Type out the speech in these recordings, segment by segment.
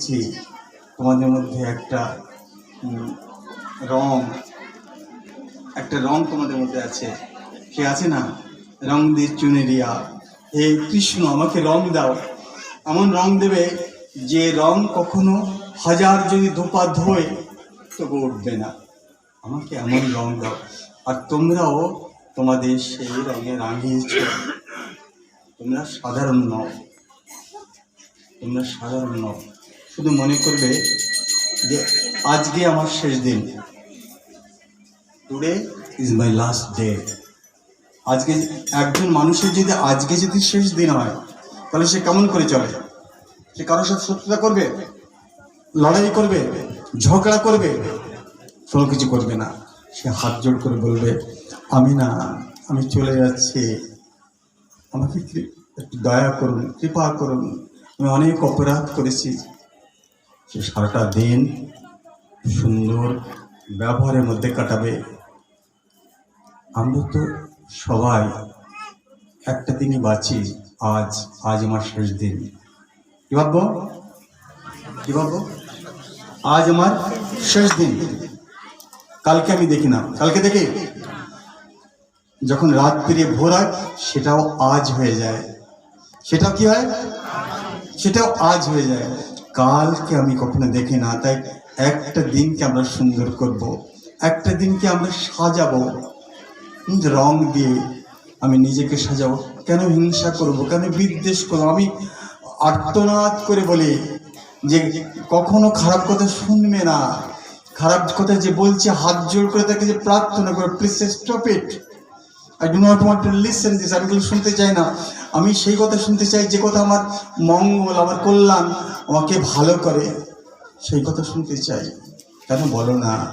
দেখছি তোমাদের মধ্যে একটা রং একটা রং তোমাদের মধ্যে আছে। কে আছে না? রং দিয়ে চুনেরিয়া। হে কৃষ্ণ, আমাকে রং দাও। এমন রং দেবে যে রং কখনো হাজার যদি ধোপা ধোয়, তবু উঠবে না। আমাকে এমন রং দাও। আর তোমরাও তোমাদের সেই রঙে রাঙিয়েছ তোমরা সাধারণ নও। তোমরা সাধারণ নও। শুধু মনে করবে যে আজকে আমার শেষ দিন। Today is my last day আজকে একজন মানুষের যদি আজকে যদি শেষ দিন হয়, তাহলে সে কেমন করে চলে? সে কারোর সাথে শত্রুতা করবে? লড়াই করবে? ঝগড়া করবে? কোনো কিছু করবে না। সে হাত জোড় করে বলবে, আমি না, আমি চলে যাচ্ছি। আমাকে একটু দয়া করুন, কৃপা করুন। আমি অনেক অপরাধ করেছি। সে সারাটা দিন সুন্দর ব্যবহারের মধ্যে কাটাবে। আমরা তো সবাই একটা দিনই বাঁচি আজ আজ আমার শেষ দিন। কি ভাববো? কি ভাববো? আজ আমার শেষ দিন। কালকে আমি দেখি না। কালকে দেখি? যখন রাত পেরিয়ে ভোর হয়, সেটাও আজ হয়ে যায়। সেটাও কি হয়? সেটাও আজ হয়ে যায়। কালকে আমি কখনো দেখি না, তাই একটা দিনকে আমরা সুন্দর করব, একটা দিনকে আমরা সাজাবো। রং দিয়ে আমি নিজেকে সাজাবো, কেন হিংসা করব, কেন বিদ্বেষ করব? আমি আর্তনাদ করে বলি যে কখনো খারাপ কথা শুনবে না। খারাপ কথা যে বলছে, হাত জোর করে তাকে যে প্রার্থনা করে please stop it I do not want to listen this আমি শুনতে চাই না। আমি সেই কথা শুনতে চাই, যে কথা আমার মঙ্গল, আমার কল্যাণ আমাকে ভালো করে সেই কথা শুনতে চাই। কেন বলো না?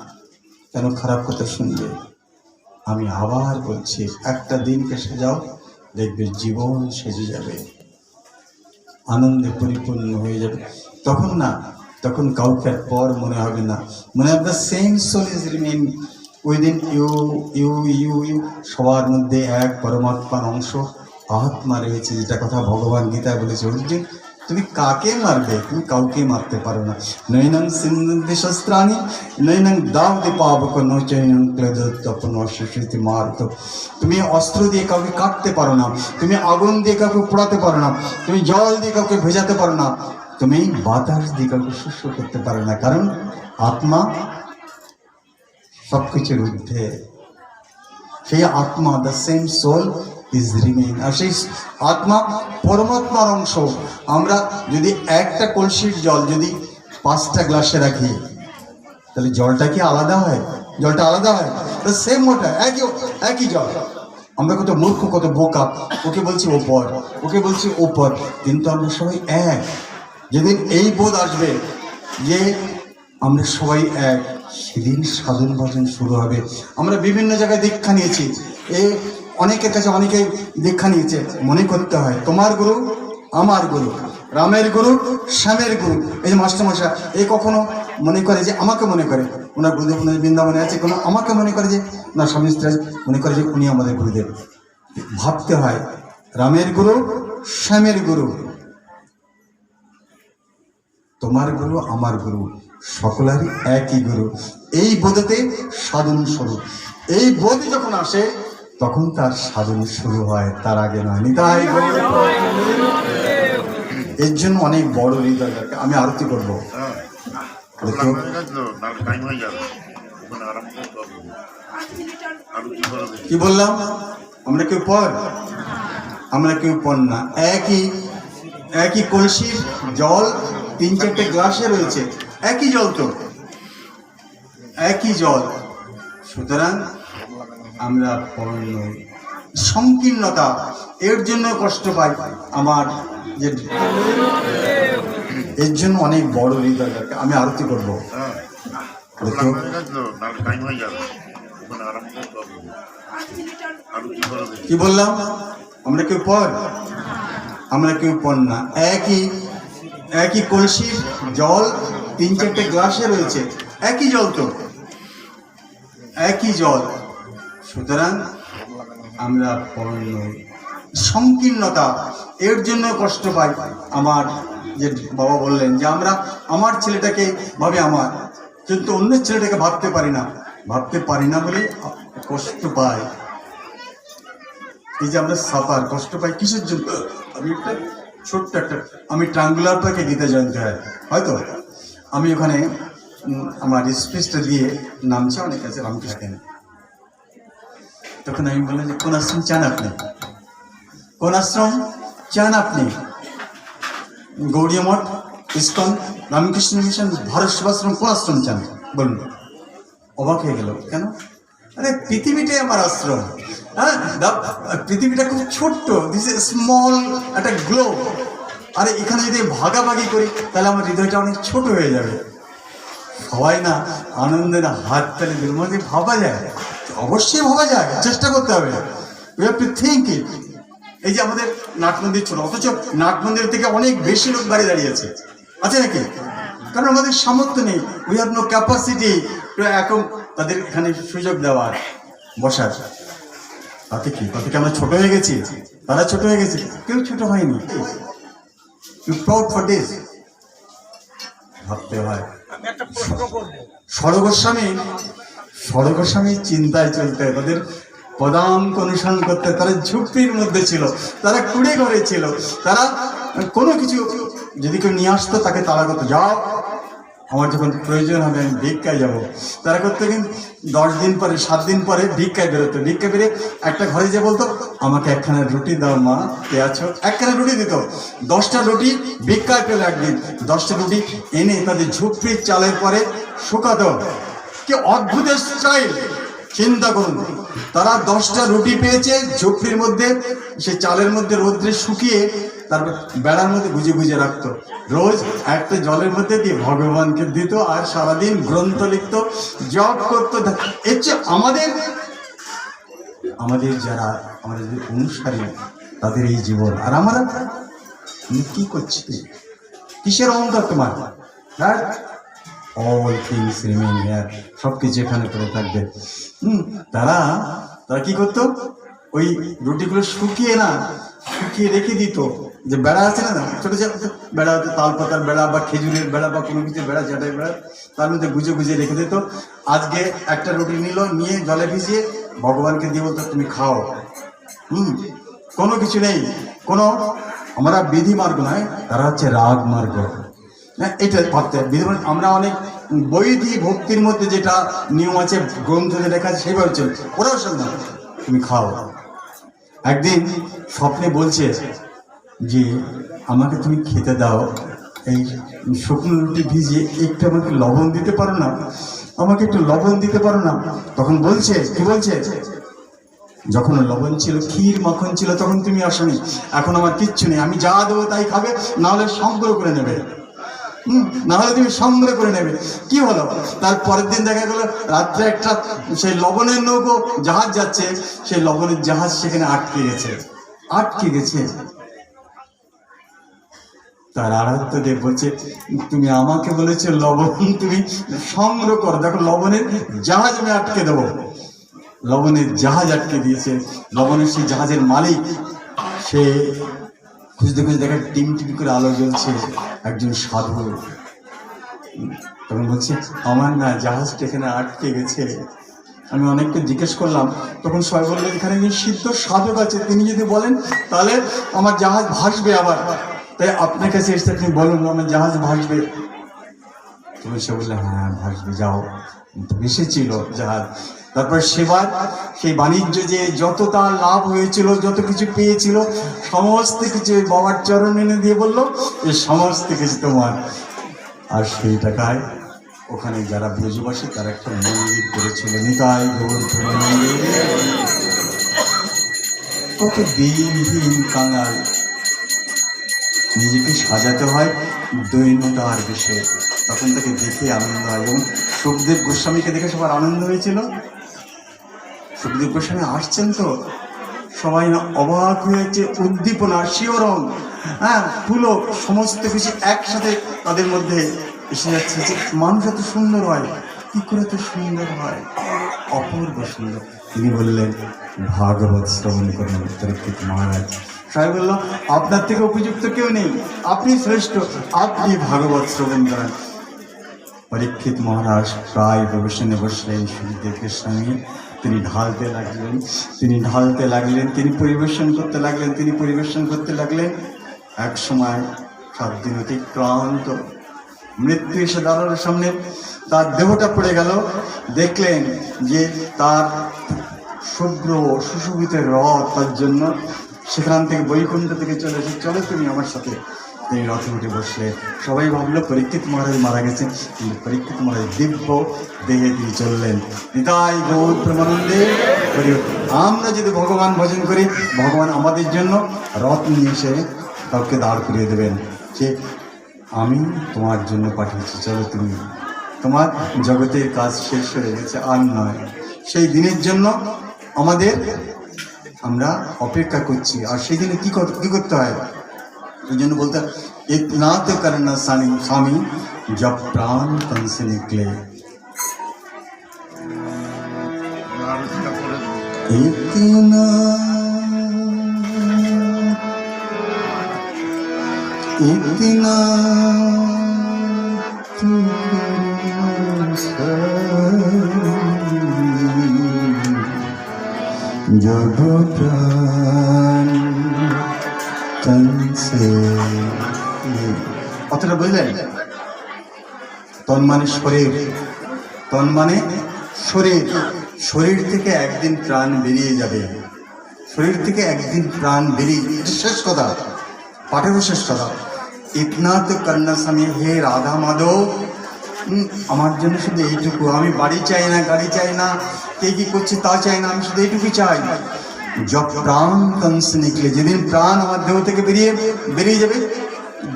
কেন খারাপ কথা শুনবে? আমি আবার বলছি, একটা দিনকে সাজাও দেখবে জীবন সেজে যাবে। আনন্দে পরিপূর্ণ হয়ে যাবে। তখন না, তখন কাউকে পর মনে হবে না। মনে হবে same soul is remain within you you you you সবার মধ্যে এক পরমাত্মার অংশ। আত্মা রয়েছে, যেটা কথা ভগবান গীতায় বলেছে। অর্জুন তুমি কাকে মারবে? তুমি কাউকে মারতে পারো না। নৈনং সিন্ধি শস্ত্রাণি নৈনং দাবদি পাবক নৈচৈনং ক্লেদতপন শিশুতি মারত। তুমি অস্ত্র দিয়ে কাউকে কাটতে পারো না। তুমি আগুন দিয়ে কাউকে পোড়াতে পারো না। তুমি জল দিয়ে কাউকে ভেজাতে পারো না। তুমি বাতাস দিয়ে কাউকে শুষ্ক করতে পারো না। কারণ আত্মা সবকিছুর ঊর্ধ্বে। সেই আত্মা the same soul is remain আর সেই আত্মা পরমাত্মার অংশ। আমরা যদি একটা কলসির জল যদি পাঁচটা গ্লাসে রাখি, তাহলে জলটা কি আলাদা হয়? জলটা আলাদা হয়? তো সেম ওটা একই একই জল। আমরা কত মূর্খ, কত বোকা। ওকে বলছি ওপর, ওকে বলছি ওপর কিন্তু আমরা সবাই এক। যেদিন এই বোধ আসবে যে আমরা সবাই এক, সেদিন সাধন ভজন শুরু হবে। আমরা বিভিন্ন জায়গায় দীক্ষা নিয়েছি। এ অনেকের কাছে অনেকে দীক্ষা নিয়েছে, মনে করতে হয়, তোমার গুরু, আমার গুরু, রামের গুরু, শ্যামের গুরু, এই যে মাস্টারমশাই এই কখনো মনে করে যে আমাকে মনে করে? ওনার গুরুদেব, ওনার বৃন্দাবনে আছে কোনো আমাকে মনে করে যে? না, স্বামী স্ত্রী মনে করে যে উনি আমাদের গুরুদেব। ভাবতে হয়, রামের গুরু, শ্যামের গুরু, তোমার গুরু, আমার গুরু, সকলেরই একই গুরু। এই বোধতে সাধন স্বরূপ। এই বোধ যখন আসে তখন তার সাধন শুরু হয় তার আগে নয়। নিতাই এর জন্য অনেক বড় হৃদয় আমি আরতি করব। হ্যাঁ। কি বললাম? আমরা কেউ পর? আমরা কেউ পর না। একই একই কলসির জল তিন চারটে গ্লাসে রয়েছে। একই জল তো। একই জল। সুতরাং আমরা নই সংকীর্ণতা, এর জন্য কষ্ট পাই। আমার যে এর জন্য অনেক বড় হৃদয় দরকার। আমি আরতি করব। কি বললাম? আমরা কেউ পর? আমরা কেউ পর না। একই একই কলসির জল, তিন চারটে গ্লাসে রয়েছে। একই জল তো? একই জল। সুতরাং আমরা পর সংকীর্ণতা। এর জন্য কষ্ট পাই। আমার যে বাবা বললেন যে, আমরা আমার ছেলেটাকে ভাবে আমার, কিন্তু অন্য ছেলেটাকে ভাবতে পারি না। ভাবতে পারি না বলে কষ্ট পাই। এই যে আমরা সাফার, কষ্ট পাই কিসের জন্য? আমি একটা ছোট্ট একটা, আমি ট্রাঙ্গুলার পাকে গীতা জয়ন্তী হয়, হয়তো? আমি ওখানে আমার স্পেসটা দিয়ে নামছে, অনেক আছে রামকৃষ্ণ তখন আমি বললাম যে, কোন আশ্রম চান আপনি? কোন আশ্রম চান আপনি? গৌড়ীয় মঠ, ইস্কন, রামকৃষ্ণ মিশন, ভারত সেবাশ্রম, কোন আশ্রম চান? বলুন অবাক হয়ে গেল। কেন? আরে, পৃথিবীটাই আমার আশ্রম। হ্যাঁ পৃথিবীটা খুব ছোট্ট। দিস এ স্মল একটা গ্লোব আরে, এখানে যদি ভাগাভাগি করি, তাহলে আমার হৃদয়টা অনেক ছোট হয়ে যাবে। সবাই না আনন্দের হাত তালে মধ্যে ভাবা যায়। অবশ্যই ভাবা যায় চেষ্টা করতে হবে। We have to think it এই যে আমাদের নাট মন্দির ছোট অথচ নাট মন্দির থেকে অনেক বেশি লোক বাড়ি দাঁড়িয়েছে। আছে নাকি? কারণ আমাদের সামর্থ্য নেই। উই হ্যাভ নো ক্যাপাসিটি এখন তাদের এখানে সুযোগ দেওয়ার বসার। তাতে কি? তাতে কি আমরা ছোট হয়ে গেছি? তারা ছোট হয়ে গেছে। কেউ ছোট হয়নি। ইউ প্রাউড ফর দিস ভাবতে হয়। আমি একটা প্রশ্ন করব স্বরগোস্বামী স্বরগোস্বামী চিন্তায় চলতে, তাদের পদাঙ্ক অনুসরণ করতে তারা ঝুঁকির মধ্যে ছিল, তারা কুড়ে ঘরে ছিল, তারা কোনো কিছু যদি কেউ নিয়ে আসতো, তাকে তারা করতো যাও, আমার যখন প্রয়োজন হবে, আমি ভিক্ষায় যাব। তারা করতে কিন্তু দশ দিন পরে, সাত দিন পরে ভিক্ষায় বেরোতো। ভিক্ষা বেরে একটা ঘরে যে বলতো, আমাকে একখানা রুটি দাও মা, কে আছো? একখানা রুটি দিত। দশটা রুটি ভিক্ষায় পেল একদিন। দশটা রুটি এনে তাদের ঝুপড়ির চালের পরে শুকাতো। কি অদ্ভুত স্টাইল। চিন্তা করুন, তারা দশটা রুটি পেয়েছে ঝুপড়ির মধ্যে, সে চালের মধ্যে রোদ্রে শুকিয়ে তারপর বেড়ার মধ্যে গুজে গুজে রাখতো। রোজ একটা জলের মধ্যে দিয়ে ভগবানকে দিত আর সারাদিন গ্রন্থ লিখত জব করতো। এর চেয়ে আমাদের আমাদের যারা, আমাদের অনুসারী, তাদের এই জীবন। আর আমরা আমি কি করছি কিসের অহংকার তোমার? হ্যাঁ? অল থিংস রিমেন হিয়ার সব কিছু এখানে করে থাকবে। হুম তারা তারা কি করতো? ওই রুটিগুলো শুকিয়ে না, শুকিয়ে রেখে দিত। যে বেড়া আছে না, ছোট ছোট বেড়া হতো তাল পাতার বেড়া বা খেজুরের বেড়া বা কোনো কিছু বেড়া যেটাই বেড়া, তার মধ্যে গুজে গুজে রেখে দিত। আজকে একটা রুটি নিল, নিয়ে জলে ভিজিয়ে ভগবানকে দিয়ে বলতো, তুমি খাও। হুম, কোনো কিছু নেই। কোনো, আমরা বিধি মার্গ নয়, তারা হচ্ছে রাগ মার্গ। হ্যাঁ এটা ভাবতে হবে। আমরা অনেক বৈধি ভক্তির মধ্যে যেটা নিয়ম আছে, গ্রন্থে লেখা আছে সেইভাবে চলছে। ওরাও না তুমি খাও। একদিন স্বপ্নে বলছে যে, আমাকে তুমি খেতে দাও। এই শুকনো রুটি ভিজিয়ে একটু আমাকে লবণ দিতে পারো না? আমাকে একটু লবণ দিতে পারো না? তখন বলছে, কি বলছে? যখন লবণ ছিল, ক্ষীর মাখন ছিল, তখন তুমি আসনি। এখন আমার কিচ্ছু নেই। আমি যা দেবো তাই খাবে, নাহলে সংগ্রহ করে নেবে। না হলে তুমি সংগ্রহ করে নেবে। কি হলো? তার পরের দিন দেখা গেল, রাত্রে একটা সেই লবণের নৌকো জাহাজ যাচ্ছে, সেই লবণের জাহাজ সেখানে আটকে গেছে। আটকে গেছে। তার আরাধ্য দেব বলছে, তুমি আমাকে বলেছ লবণ, তুমি সংগ্রহ করো। দেখো, লবণের জাহাজ আমি আটকে দেবো। লবণের জাহাজ আটকে দিয়েছে। লবণের সেই জাহাজের মালিক, সে খুঁজতে খুঁজতে দেখা টিম টিম করে আলো জ্বলছে, একজন সাধু। তখন বলছে, আমার না জাহাজটা এখানে আটকে গেছে। আমি অনেককে জিজ্ঞেস করলাম, তখন সবাই বলল, এখানে সিদ্ধ সাধক আছে। তিনি যদি বলেন, তাহলে আমার জাহাজ ভাসবে আবার। তাই আপনার কাছে এসে আপনি বলুন, আমার জাহাজ ভাসবে। তুমি সে বললে হ্যাঁ ভাসবে, যাও। তো এসেছিল জাহাজ। তারপর সেবার, সেই বাণিজ্য যে যত তার লাভ হয়েছিল, যত কিছু পেয়েছিল, সমস্ত কিছু বাবার চরণ এনে দিয়ে বলল এই সমস্ত কিছু তোমার। আর সেই টাকায় ওখানে যারা ব্রজবাসী, তারা একটা মন্দির করেছিল। নিতাই কত দিনহীন কাঙাল। নিজেকে সাজাতে হয় দৈন্যতার বিষয়ে। তখন তাকে দেখে আনন্দ হয়। এবং সুখদেব গোস্বামীকে দেখে সবার আনন্দ হয়েছিল। সুখদেব গোস্বামী আসছেন তো? সবাই না অবাক হয়েছে উদ্দীপনা শিওরণ হ্যাঁ ফুলো সমস্ত কিছু একসাথে তাদের মধ্যে এসে যাচ্ছে যে মানুষ এত সুন্দর হয়, কি করে এত সুন্দর হয়? অপূর্ব সুন্দর। তিনি বললেন, ভাগবত শ্রবণ করুন তৃপ্তিত মহারাজ। সবাই বলল, আপনার থেকে উপযুক্ত কেউ নেই। আপনি শ্রেষ্ঠ। আপনি ভাগবত শ্রবণ করেন। পরীক্ষিত মহারাজ প্রায় প্রবেশনে বসলেন সুখদেবের সঙ্গে। তিনি ঢালতে লাগলেন, তিনি ঢালতে লাগলেন, তিনি পরিবেশন করতে লাগলেন, তিনি পরিবেশন করতে লাগলেন। এক সময় সাত দিন অতিক্রান্ত। মৃত্যু এসে দাঁড়াল সামনে তার দেহটা পড়ে গেল। দেখলেন যে তার শুভ্র, সুশোভিত রথ তার জন্য সেখান থেকে বৈকুণ্ঠ থেকে চলে এসে চলো তুমি আমার সাথে তিনি রথে উঠে বসলে সবাই ভাবলো, পরীক্ষিত মহারাজ মারা গেছেন কিন্তু পরীক্ষিত মহারাজ দিব্য দেহে তিনি চললেন। নিতাই গৌর প্রেমানন্দে আমরা যদি ভগবান ভজন করি, ভগবান আমাদের জন্য রথ নিয়ে এসে কাউকে দাঁড় করিয়ে দেবেন। যে আমি তোমার জন্য পাঠিয়েছি, চলো তুমি। তোমার জগতের কাজ শেষ হয়ে গেছে, আর নয়। সেই দিনের জন্য আমাদের আমরা অপেক্ষা করছি। আর সেই দিনে কি করতে হয়? तो जिन्होंने बोलता है इतनात तो करना सानी स्वामी जब प्राण तन से निकले। इतना इतना जब प्राण কথাটা বুঝলেন? তন মানে শরীর। তন মানে শরীর। শরীর থেকে একদিন প্রাণ বেরিয়ে যাবে। শরীর থেকে একদিন প্রাণ বেরিয়ে শেষ কথা। পাঠেরও শেষ কথা। ইতনা তো কন্যা স্বামী হে রাধা মাধব। আমার জন্য শুধু এইটুকু। আমি বাড়ি চাই না, গাড়ি চাই না, কে কি করছে তা চাই না, আমি শুধু এইটুকু চাই। যব প্রাণ তংস নিকলে যেদিন প্রাণ আমার দেহ থেকে বেরিয়ে বেরিয়ে যাবে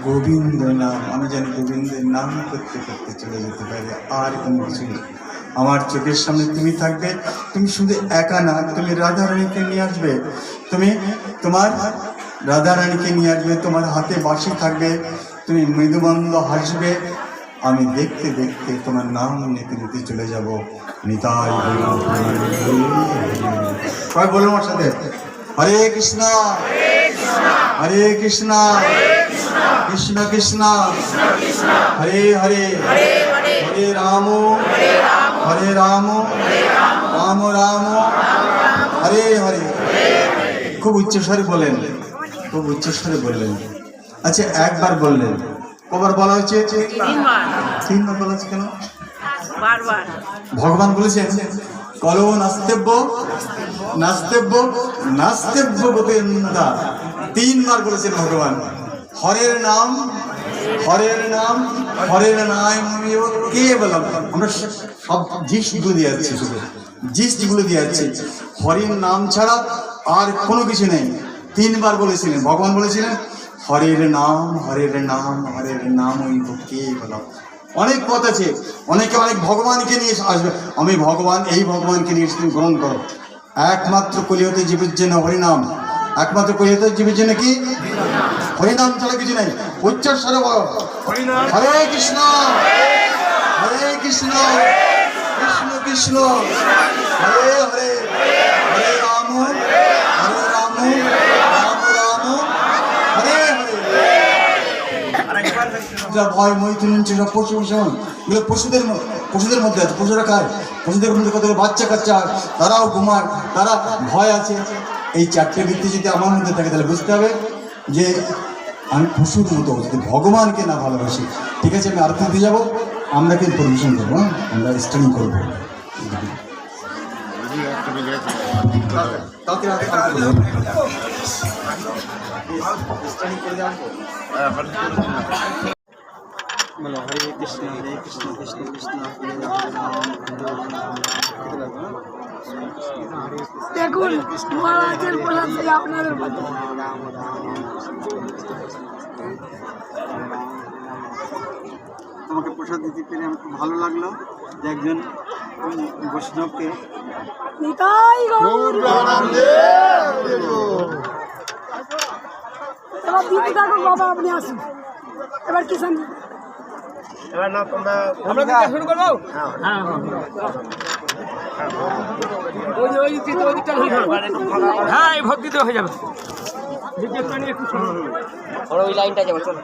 গোবিন্দ নাম আমি জানি গোবিন্দের নাম করতে করতে চলে যেতে পারি আর কোনো কিছু নেই। আমার চোখের সামনে তুমি থাকবে তুমি শুধু একা না তুমি রাধা রানীকে নিয়ে আসবে তুমি তোমার রাধা রানীকে নিয়ে আসবে তোমার হাতে বাঁশি থাকবে তুমি মৃদুবন্ধ হাসবে আমি দেখতে দেখতে তোমার নাম নিতে নিতে চলে যাব। নিতাই সবাই বলুন আমার সাথে। হরে কৃষ্ণ। হরে কৃষ্ণ। কৃষ্ণ কৃষ্ণ। হরে হরে। হরে রাম। হরে রাম। রাম রাম। হরে হরে। খুব উচ্চস্বরে বলেন খুব উচ্চস্বরে বললেন। আচ্ছা একবার বললেন। কবার বলা হয়েছে? তিনবার। বলা হয়েছে কেন? ভগবান বলেছেন কলো নাস্তেব্য নাস্তেব্য নাস্তেব্য গোপেন্দা। তিনবার বলেছেন ভগবান। হরের নাম হরের নাম হরের নাম কে বললাম আমরা সব জিসগুলো দিয়ে যাচ্ছি শুধু। জিসগুলো দিয়ে যাচ্ছি। হরির নাম ছাড়া আর কোনো কিছু নেই। তিনবার বলেছিলেন। ভগবান বলেছিলেন হরের নাম হরের নাম হরের নাম ওই কে বললাম অনেক পথ আছে। অনেকে অনেক ভগবানকে নিয়ে আসবে। আমি ভগবান এই ভগবানকে নিয়ে তুমি গ্রহণ করো। একমাত্র কলিহতে জীবের জন্য হরিনাম একমাত্র কলিহতে জীবের জন্য কি? হরিনাম ছাড়া কিছু নেই। উচ্চার স্বরে বলো। হরে কৃষ্ণ। হরে কৃষ্ণ। কৃষ্ণ কৃষ্ণ। হরে হরে। হরে রাম। হরে রাম হরে হরে যা ভয় মৈথুন সব পশু এগুলো পশুদের পশুদের মধ্যে আছে, পশুরা খায় পশুদের মধ্যে কত বাচ্চা কাচ্চা তারাও ঘুমায় তারা ভয় আছে। এই চারটে বৃত্তি যদি আমার মধ্যে থাকে, তাহলে বুঝতে হবে যে আমি পশুর মতো যদি ভগবানকে না ভালোবাসি, ঠিক আছে, আমি আরতি দিয়ে যাব, আমরা কিন্তু পরিবেশন করব হ্যাঁ? আমরা স্টাডি করব যদি একটা বেজে গেছে হ্যাঁ আরতি করে দেবো। বলো হরে কৃষ্ণ হরে কৃষ্ণ কৃষ্ণ কৃষ্ণ হরে রাম। দেখুন, মহারাজের থেকে আপনাদের তোমাকে প্রসাদ দিতে পেরে আমার ভালো লাগল যে একজন বৈষ্ণবকে নিতাই গৌর এবার দিতে থাকুন বাবা আপনি আসুন। এবার কিষান আমরা শুরু করব ওই। হ্যাঁ এই হয়ে যাবে। ওরা ওই লাইনটা যাব চলো।